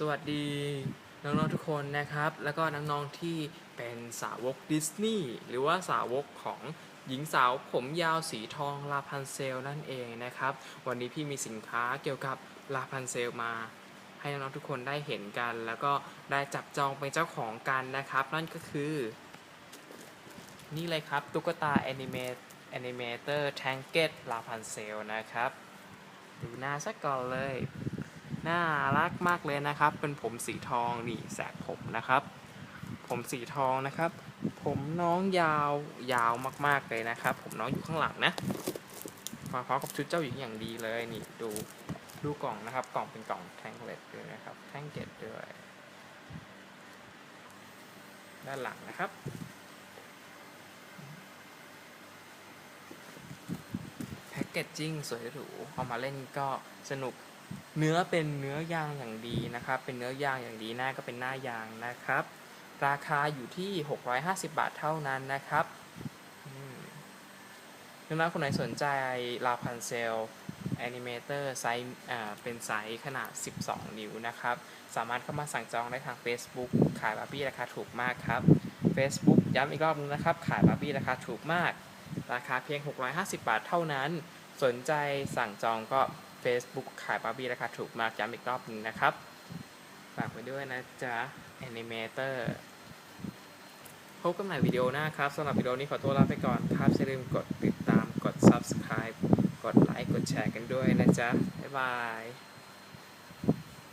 สวัสดีน้องๆทุกคนนะครับ แล้วก็น้องๆที่เป็นสาวกดิสนีย์หรือว่าสาวกของหญิงสาวผมยาวสีทองลาพันเซลนั่นเองนะครับ วันนี้พี่มีสินค้าเกี่ยวกับลาพันเซลมา ให้น้องๆทุกคนได้เห็นกัน แล้วก็ได้จับจองเป็นเจ้าของกันนะครับ นั่นก็คือ นี่เลยครับตุ๊กตาแอนิเมตแอนิเมเตอร์แทงเก็ตลาพันเซลนะครับ ดูหน้าสักก่อนเลย น่ารักมากเลยนะครับ เป็นผมสีทองนี่แสกผมนะครับ ผมสีทองนะครับ ผมน้องยาวยาวมากๆเลยนะครับ ผมน้องอยู่ข้างหลังนะมาพร้อมกับชุดเจ้าหญิงอย่างดีเลยนี่ดูดูกล่องนะครับ กล่องเป็นกล่องแท่งเล็ตด้วยนะครับแท่งเก็ตด้วยด้านหลังนะครับแพ็กเกจจิ้งสวยหรูเอามาเล่นก็สนุก เนื้อเป็นเนื้อยางอย่างดีนะครับ เป็นเนื้อยางอย่างดีหน้าก็เป็นหน้ายางนะครับ ราคาอยู่ที่ 650 บาทเท่านั้นนะครับน้องๆคนไหนสนใจลาพันเซลแอนิเมเตอร์ไซส์เป็นไซส์ขนาด 12 นิ้วนะครับ สามารถเข้ามาสั่งจองได้ทาง Facebook ขายบาร์บี้ราคาถูกมากครับ Facebook ย้ำอีกรอบนึงนะครับ ขายบาร์บี้ราคาถูกมาก ราคาเพียง 650 บาทเท่านั้น สนใจสั่งจองก็ Facebook ขายบาร์บี้ราคาถูกมากย้ำอีกรอบหนึงนะครับ ฝากไว้ด้วยนะจ๊ะ Animator พบกันใหม่วิดีโอหน้าครับสำหรับวิดีโอนี้ขอตัวลาไปก่อนครับอย่าลืมกดติดตามกด Subscribe กดไลค์กดแชร์กันด้วยนะจ๊ะ บ๊ายบาย